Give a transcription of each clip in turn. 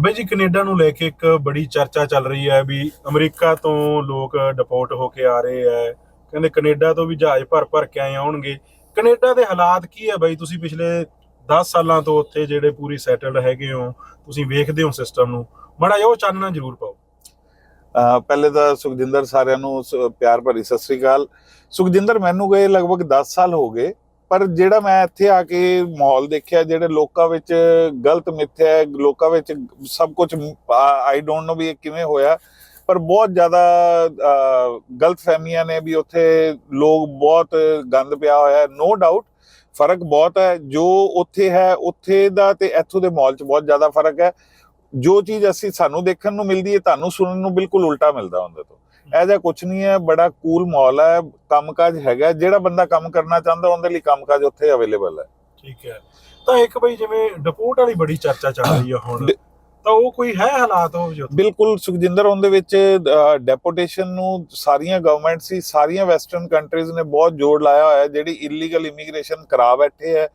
ਬਈ ਜੀ, ਕੈਨੇਡਾ ਨੂੰ ਲੈ ਕੇ ਇੱਕ ਬੜੀ ਚਰਚਾ ਚੱਲ ਰਹੀ ਹੈ ਵੀ ਅਮਰੀਕਾ ਤੋਂ ਲੋਕ ਡਿਪੋਰਟ ਹੋ ਕੇ ਆ ਰਹੇ ਹੈ। ਕਹਿੰਦੇ ਕੈਨੇਡਾ ਤੋਂ ਵੀ ਜਹਾਜ਼ ਭਰ ਭਰ ਕੇ ਆਏ ਆਉਣਗੇ। ਕੈਨੇਡਾ ਦੇ ਹਾਲਾਤ ਕੀ ਹੈ ਬਈ? ਤੁਸੀਂ ਪਿਛਲੇ 10 ਸਾਲਾਂ ਤੋਂ ਉੱਥੇ ਜਿਹੜੇ ਪੂਰੀ ਸੈਟਲਡ ਹੈਗੇ ਹੋ, ਤੁਸੀਂ ਵੇਖਦੇ ਹੋ ਸਿਸਟਮ ਨੂੰ। ਬੜਾ ਉਹ ਚਾਨਣਾ ਜ਼ਰੂਰ ਪਾਓ। ਪਹਿਲੇ ਤਾਂ ਸੁਖਜਿੰਦਰ ਸਾਰਿਆਂ ਨੂੰ ਪਿਆਰ ਭਰੀ ਸਤਿ ਸ੍ਰੀ ਅਕਾਲ। ਸੁਖਜਿੰਦਰ, ਮੈਨੂੰ ਗਏ ਲਗਭਗ 10 ਸਾਲ ਹੋ ਗਏ। ਪਰ ਜਿਹੜਾ ਮੈਂ ਇੱਥੇ ਆ ਕੇ ਮਾਹੌਲ ਦੇਖਿਆ, ਜਿਹੜੇ ਲੋਕਾਂ ਵਿੱਚ ਗਲਤ ਮਿੱਥਿਆ ਲੋਕਾਂ ਵਿੱਚ ਸਭ ਕੁਝ ਆਈ ਡੋਨਟ ਨੋ ਵੀ ਇਹ ਕਿਵੇਂ ਹੋਇਆ, ਪਰ ਬਹੁਤ ਜ਼ਿਆਦਾ ਗਲਤ ਫਹਿਮੀਆਂ ਨੇ ਵੀ ਉੱਥੇ ਲੋਕ ਬਹੁਤ ਗੰਦ ਪਿਆ ਹੋਇਆ। ਹੈ ਨੋ ਡਾਊਟ ਫ਼ਰਕ ਬਹੁਤ ਹੈ, ਜੋ ਉੱਥੇ ਹੈ, ਉੱਥੇ ਦਾ ਤੇ ਇੱਥੋਂ ਦੇ ਮਾਹੌਲ 'ਚ ਬਹੁਤ ਜ਼ਿਆਦਾ ਫ਼ਰਕ ਹੈ। ਜੋ ਚੀਜ਼ ਅਸੀਂ ਸਾਨੂੰ ਦੇਖਣ ਨੂੰ ਮਿਲਦੀ ਹੈ, ਤੁਹਾਨੂੰ ਸੁਣਨ ਨੂੰ ਬਿਲਕੁਲ ਉਲਟਾ ਮਿਲਦਾ ਹੁੰਦਾ ਤੋਂ ਜਿਹਾ ਕੁਝ ਨਹੀਂ ਹੈ ਬੜਾ ਕੂਲ ਮਾਹੌਲ ਹੈ ਕੰਮਕਾਜ ਹੈਗਾ ਜਿਹੜਾ ਬੰਦਾ ਕੰਮ ਕਰਨਾ ਚਾਹੁੰਦਾ ਉਹਦੇ ਲਈ ਕੰਮਕਾਜ ਉੱਥੇ ਅਵੇਲੇਬਲ ਹੈ। ਠੀਕ ਹੈ। ਤਾਂ ਇੱਕ ਬਈ ਜਿਵੇਂ ਡਿਪੋਰਟ ਵਾਲੀ ਬੜੀ ਚਰਚਾ ਚੱਲ ਰਹੀ ਹੈ ਹੁਣ ਤਾਂ ਉਹ ਕੋਈ ਹੈ ਹਾਲਾਤ ਉਹ ਜੋ? ਬਿਲਕੁਲ ਸੁਖਜਿੰਦਰ ਉਹਦੇ ਵਿੱਚ ਡੈਪੂਟੇਸ਼ਨ ਨੂੰ ਸਾਰੀਆਂ ਗਵਰਨਮੈਂਟ ਸੀ ਸਾਰੀਆਂ ਵੈਸਟਰਨ ਕੰਟਰੀਜ਼ ਨੇ ਬਹੁਤ ਜ਼ੋਰ ਲਾਇਆ ਹੋਇਆ ਹੈ ਜਿਹੜੀ ਇਲੀਗਲ ਇਮੀਗ੍ਰੇਸ਼ਨ ਕਰਾ ਬੈਠੇ ਹੈ।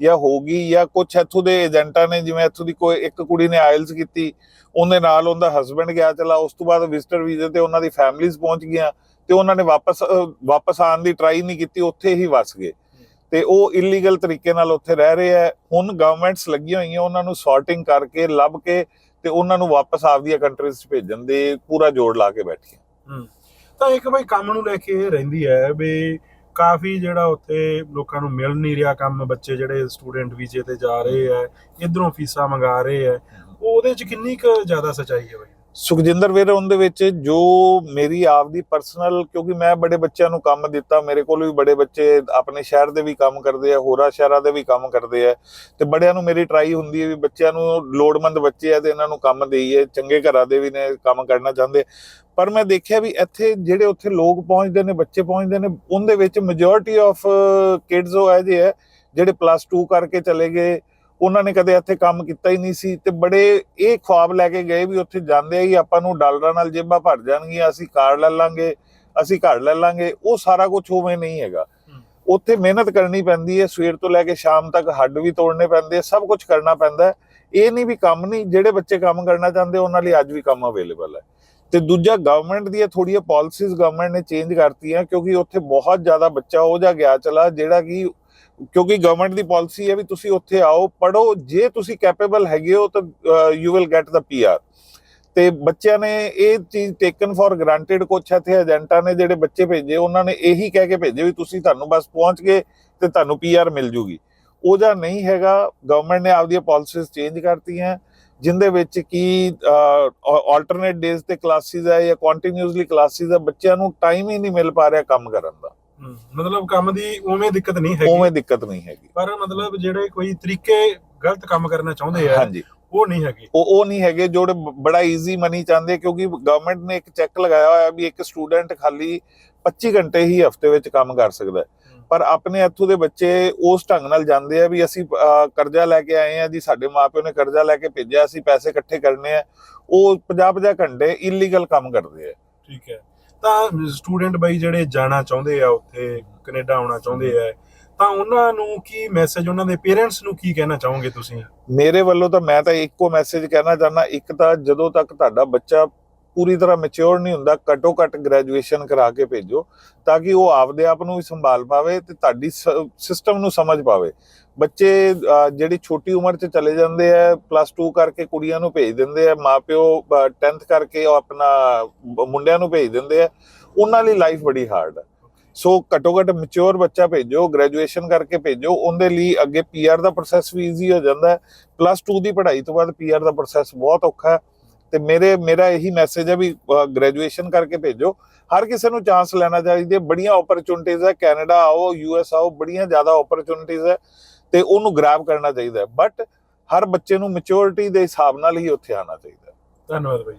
ਜਾਂ ਹੋਗੀ ਜਾਂ ਕੁਝ ਇੱਥੋਂ ਦੇ ਏਜੰਟਾਂ ਨੇ, ਜਿਵੇਂ ਇੱਥੋਂ ਦੀ ਕੋਈ ਇੱਕ ਕੁੜੀ ਨੇ ਆਇਲਸ ਕੀਤੀ, ਉਹਦੇ ਨਾਲ ਉਹਦਾ ਹਸਬੰਡ ਗਿਆ, ਚਲਾ, ਉਸ ਤੋਂ ਬਾਅਦ ਵਿਜ਼ਟਰ ਵੀਜ਼ੇ ਤੇ ਉਹਨਾਂ ਦੀ ਫੈਮਿਲੀਜ਼ ਪਹੁੰਚ ਗਈਆਂ ਤੇ ਉਹਨਾਂ ਨੇ ਵਾਪਸ ਵਾਪਸ ਆਉਣ ਦੀ ਟਰਾਈ ਨਹੀਂ ਕੀਤੀ, ਉੱਥੇ ਹੀ ਵਸ ਗਏ। ਤੇ ਉਹ ਇਲੀਗਲ ਤਰੀਕੇ ਨਾਲ ਉੱਥੇ ਰਹਿ ਰਹੇ ਹੈ। ਹੁਣ ਗਵਰਨਮੈਂਟਸ ਲੱਗੀਆਂ ਹੋਈਆਂ, ਉਹਨਾਂ ਨੂੰ ਸੌਰਟਿੰਗ ਕਰਕੇ ਲੱਭ ਕੇ ਤੇ ਉਹਨਾਂ ਨੂੰ ਵਾਪਸ ਆਪਦੀਆਂ ਕੰਟਰੀਜ਼ 'ਚ ਭੇਜਣ ਦੇ ਪੂਰਾ ਜੋੜ ਲਾ ਕੇ ਬੈਠੀਆਂ। ਤਾਂ ਇੱਕ ਬਈ ਕੰਮ ਨੂੰ ਲੈ ਕੇ ਇਹ ਰਹਿੰਦੀ ਹੈ ਵੀ ਕਾਫੀ ਜਿਹੜਾ ਉੱਥੇ ਲੋਕਾਂ ਨੂੰ ਮਿਲ ਨਹੀਂ ਰਿਹਾ ਕੰਮ, ਬੱਚੇ ਜਿਹੜੇ ਸਟੂਡੈਂਟ ਵੀਜ਼ੇ ਤੇ ਜਾ ਰਹੇ ਹੈ ਇਧਰੋਂ ਫੀਸਾਂ ਮੰਗਾ ਰਹੇ ਹੈ ਉਹਦੇ ਚ ਕਿੰਨੀ ਕੁ ਜ਼ਿਆਦਾ ਸਚਾਈ ਹੈ ਬਈ? ਸੁਖਜਿੰਦਰ ਵੀਰ, ਉਹਦੇ ਵਿੱਚ ਜੋ ਮੇਰੀ ਆਪਦੀ ਪਰਸਨਲ ਕਿਉਂਕਿ ਮੈਂ ਬੜੇ ਬੱਚਿਆਂ ਨੂੰ ਕੰਮ ਦਿੱਤਾ, ਮੇਰੇ ਕੋਲ ਵੀ ਬੜੇ ਬੱਚੇ ਆਪਣੇ ਸ਼ਹਿਰ ਦੇ ਵੀ ਕੰਮ ਕਰਦੇ ਆ, ਹੋਰਾਂ ਸ਼ਹਿਰਾਂ ਦੇ ਵੀ ਕੰਮ ਕਰਦੇ ਆ, ਤੇ ਬੜਿਆਂ ਨੂੰ ਮੇਰੀ ਟਰਾਈ ਹੁੰਦੀ ਹੈ ਵੀ ਬੱਚਿਆਂ ਨੂੰ ਲੋੜਮੰਦ ਬੱਚੇ ਆ ਤੇ ਇਹਨਾਂ ਨੂੰ ਕੰਮ ਦੇਈਏ, ਚੰਗੇ ਘਰਾਂ ਦੇ ਵੀ ਨੇ ਕੰਮ ਕਰਨਾ ਚਾਹੁੰਦੇ ਪਰ ਮੈਂ ਦੇਖਿਆ ਵੀ ਇੱਥੇ ਜਿਹੜੇ ਉੱਥੇ ਲੋਕ ਪਹੁੰਚਦੇ ਨੇ ਬੱਚੇ ਪਹੁੰਚਦੇ ਨੇ ਉਹਦੇ ਵਿੱਚ ਮੈਜੋਰਿਟੀ ਆਫ ਕਿਡਸ ਉਹ ਹੈ ਜੇ ਹੈ ਜਿਹੜੇ ਪਲੱਸ 2 ਕਰਕੇ ਚਲੇ ਗਏ। ਉਹਨਾਂ ਨੇ ਕਦੇ ਇੱਥੇ ਕੰਮ ਕੀਤਾ ਹੀ ਨਹੀਂ ਸੀ ਤੇ ਬੜੇ ਇਹ ਖੁਆਬ ਲੈ ਕੇ ਗਏ ਵੀ ਉੱਥੇ ਜਾਂਦੇ ਹੀ ਆਪਾਂ ਨੂੰ ਡਾਲਰਾਂ ਨਾਲ ਜੇਬਾਂ ਭਰ ਜਾਣਗੀਆਂ ਅਸੀਂ ਕਾਰ ਲੈ ਲਾਂਗੇ ਅਸੀਂ ਘਰ ਲੈ ਲਾਂਗੇ ਉਹ ਸਾਰਾ ਕੁਝ ਉਵੇਂ ਨਹੀਂ ਹੈਗਾ। ਉੱਥੇ ਮਿਹਨਤ ਕਰਨੀ ਪੈਂਦੀ ਹੈ ਸਵੇਰ ਤੋਂ ਲੈ ਕੇ ਸ਼ਾਮ ਤੱਕ ਹੱਡ ਵੀ ਤੋੜਨੇ ਪੈਂਦੇ ਆ ਸਭ ਕੁਝ ਕਰਨਾ ਪੈਂਦਾ ਇਹ ਨਹੀਂ ਵੀ ਕੰਮ ਨਹੀਂ ਜਿਹੜੇ ਬੱਚੇ ਕੰਮ ਕਰਨਾ ਚਾਹੁੰਦੇ ਉਹਨਾਂ ਲਈ ਅੱਜ ਵੀ ਕੰਮ ਅਵੇਲੇਬਲ ਹੈ। ਤੇ ਦੂਜਾ ਗਵਰਨਮੈਂਟ ਦੀਆਂ ਥੋੜੀਆਂ ਪਾਲਿਸੀਜ਼ ਗਵਰਨਮੈਂਟ ਨੇ ਚੇਂਜ ਕਰਤੀਆਂ ਕਿਉਂਕਿ ਉੱਥੇ ਬਹੁਤ ਜ਼ਿਆਦਾ ਬੱਚਾ ਉਹ ਜਾ ਗਿਆ ਚਲਾ ਜਿਹੜਾ ਕਿ ਕਿਉਂਕਿ ਗਵਰਨਮੈਂਟ ਦੀ ਪਾਲਿਸੀ ਹੈ ਵੀ ਤੁਸੀਂ ਉੱਥੇ ਆਓ ਪੜੋ ਜੇ ਤੁਸੀਂ ਕੈਪੇਬਲ ਹੈਗੇ ਹੋ ਤਾਂ you will get the PR ਤੇ ਬੱਚਿਆਂ ਨੇ ਇਹ ਚੀਜ਼ ਟੇਕਨ ਫॉर ਗ੍ਰਾਂਟਡ ਕੁਛ ਇੱਥੇ ਏਜੰਟਾਂ ਨੇ ਜਿਹੜੇ ਬੱਚੇ ਭੇਜੇ, ਉਹਨਾਂ ਨੇ ਇਹੀ ਕਹਿ ਕੇ ਭੇਜੇ ਵੀ ਤੁਸੀਂ ਤੁਹਾਨੂੰ ਬਸ ਪਹੁੰਚ ਗਏ ਤੇ ਤੁਹਾਨੂੰ ਪੀਆਰ ਮਿਲ ਜੂਗੀ। ਉਹ ਜਾਂ ਨਹੀਂ ਹੈਗਾ ਗਵਰਨਮੈਂਟ ਨੇ ਆਪਦੀਆਂ ਪਾਲਿਸੀਜ਼ ਚੇਂਜ ਕਰਤੀਆਂ। ਜਿੰਦੇ ਵਿੱਚ ਕੀ ਆਲਟਰਨੇਟ ਡੇਜ਼ ਤੇ ਕਲਾਸਿਸ ਹੈ ਜਾਂ ਕੰਟੀਨਿਊਸਲੀ ਕਲਾਸਿਸ ਹੈ ਬੱਚਿਆਂ ਨੂੰ ਟਾਈਮ ਹੀ ਨਹੀਂ ਮਿਲ ਪਾ ਰਿਹਾ ਕੰਮ ਕਰਨ ਦਾ। ਮਤਲਬ ਕੰਮ ਦੀ ਉਵੇਂ ਦਿੱਕਤ ਨਹੀਂ ਹੈਗੀ। ਉਵੇਂ ਦਿੱਕਤ ਨਹੀਂ ਹੈਗੀ। ਪਰ ਮਤਲਬ ਜਿਹੜੇ ਕੋਈ ਤਰੀਕੇ ਗਲਤ ਕੰਮ ਕਰਨਾ ਚਾਹੁੰਦੇ ਆ ਹਾਂਜੀ। ਉਹ ਨਹੀਂ ਹੈਗੇ। ਉਹ ਉਹ ਨਹੀਂ ਹੈਗੇ ਜਿਹੜੇ ਬੜਾ ਈਜ਼ੀ ਮਨੀ ਚਾਹੁੰਦੇ ਕਿਉਂਕਿ ਗਵਰਨਮੈਂਟ ਨੇ ਇੱਕ ਚੈੱਕ ਲਗਾਇਆ ਹੋਇਆ ਵੀ ਇੱਕ ਸਟੂਡੈਂਟ ਖਾਲੀ 25 ਘੰਟੇ ਹੀ ਹਫ਼ਤੇ ਵਿੱਚ ਕੰਮ ਕਰ ਸਕਦਾ ਹੈ। ਪਰ ਆਪਣੇ ਇੱਥੋਂ ਦੇ ਬੱਚੇ ਉਸ ਢੰਗ ਨਾਲ ਜਾਂਦੇ ਆ ਵੀ ਅਸੀਂ ਕਰਜ਼ਾ ਲੈ ਕੇ ਆਏ ਆ ਜੀ ਸਾਡੇ ਮਾਪਿਓ ਨੇ ਕਰਜ਼ਾ ਲੈ ਕੇ ਭੇਜਿਆ ਅਸੀਂ ਪੈਸੇ ਇਕੱਠੇ ਕਰਨੇ ਆ। ਉਹ 50-50 ਘੰਟੇ ਇਲੀਗਲ ਕੰਮ ਕਰਦੇ ਆ। ਠੀਕ ਹੈ। ਤਾਂ ਸਟੂਡੈਂਟ ਬਾਈ ਜਿਹੜੇ ਜਾਣਾ ਚਾਹੁੰਦੇ ਆ ਉੱਥੇ ਕੈਨੇਡਾ ਆਉਣਾ ਚਾਹੁੰਦੇ ਆ ਤਾਂ ਉਹਨਾਂ ਨੂੰ ਕੀ ਮੈਸੇਜ ਉਹਨਾਂ ਦੇ ਪੇਰੈਂਟਸ ਨੂੰ ਕੀ ਕਹਿਣਾ ਚਾਹੋਗੇ ਤੁਸੀਂ? ਮੇਰੇ ਵੱਲੋਂ ਤਾਂ ਮੈਂ ਤਾਂ ਇੱਕੋ ਮੈਸੇਜ ਕਹਿਣਾ ਚਾਹੁੰਦਾ ਇੱਕ ਤਾਂ ਜਦੋਂ ਤੱਕ ਤੁਹਾਡਾ ਬੱਚਾ ਪੂਰੀ ਤਰ੍ਹਾਂ ਮੈਚੁਰ ਨਹੀਂ ਹੁੰਦਾ, ਘੱਟੋ ਘੱਟ ਗ੍ਰੈਜੂਏਸ਼ਨ ਕਰਾ ਕੇ ਭੇਜੋ, ਤਾਂ ਕਿ ਉਹ ਆਪਦੇ ਆਪ ਨੂੰ ਵੀ ਸੰਭਾਲ ਪਾਵੇ ਤੇ ਤੁਹਾਡੀ ਸਿਸਟਮ ਨੂੰ ਸਮਝ ਪਾਵੇ। ਬੱਚੇ ਜਿਹੜੀ ਛੋਟੀ ਉਮਰ 'ਚ ਚਲੇ ਜਾਂਦੇ ਆ ਪਲੱਸ 2 ਕਰਕੇ ਕੁੜੀਆਂ ਨੂੰ ਭੇਜ ਦਿੰਦੇ ਆ, ਮਾਪਿਓ 10th ਕਰਕੇ ਉਹ ਆਪਣਾ ਮੁੰਡਿਆਂ ਨੂੰ ਭੇਜ ਦਿੰਦੇ ਆ, ਉਹਨਾਂ ਲਈ ਲਾਈਫ ਬੜੀ ਹਾਰਡ ਹੈ ਸੋ ਘੱਟੋ ਘੱਟ ਮੈਚੁਰ ਬੱਚਾ ਭੇਜੋ ਗ੍ਰੈਜੂਏਸ਼ਨ ਕਰਕੇ ਭੇਜੋ, ਉਹਦੇ ਲਈ ਅੱਗੇ ਪੀਆਰ ਦਾ ਪ੍ਰੋਸੈਸ ਵੀ ਈਜ਼ੀ ਹੋ ਜਾਂਦਾ। ਹੈ ਪਲੱਸ 2 ਦੀ ਪੜ੍ਹਾਈ ਤੋਂ ਬਾਅਦ ਪੀਆਰ ਦਾ ਪ੍ਰੋਸੈਸ ਬਹੁਤ ਔਖਾ। ਹੈ ਤੇ ਮੇਰੇ, ਮੇਰਾ ਇਹੀ ਮੈਸੇਜ ਹੈ ਵੀ ਗ੍ਰੈਜੂਏਸ਼ਨ ਕਰਕੇ ਭੇਜੋ। ਹਰ ਕਿਸੇ ਨੂੰ ਚਾਂਸ ਲੈਣਾ ਚਾਹੀਦਾ ਬੜੀਆਂ ਓਪਰਚੁਨਿਟੀਜ਼ ਹੈ। ਕੈਨੇਡਾ ਆਓ ਯੂਐਸ ਆਓ, ਬੜੀਆਂ ਜ਼ਿਆਦਾ ਓਪਰਚੁਨਿਟੀਜ਼ ਹੈ ਤੇ ਉਹਨੂੰ ਗ੍ਰੈਬ ਕਰਨਾ ਚਾਹੀਦਾ ਬਟ ਹਰ ਬੱਚੇ ਨੂੰ ਮੈਚੁਰਿਟੀ ਦੇ ਹਿਸਾਬ ਨਾਲ ਹੀ ਉੱਥੇ ਆਉਣਾ ਚਾਹੀਦਾ ਧੰਨਵਾਦ ਬਾਈ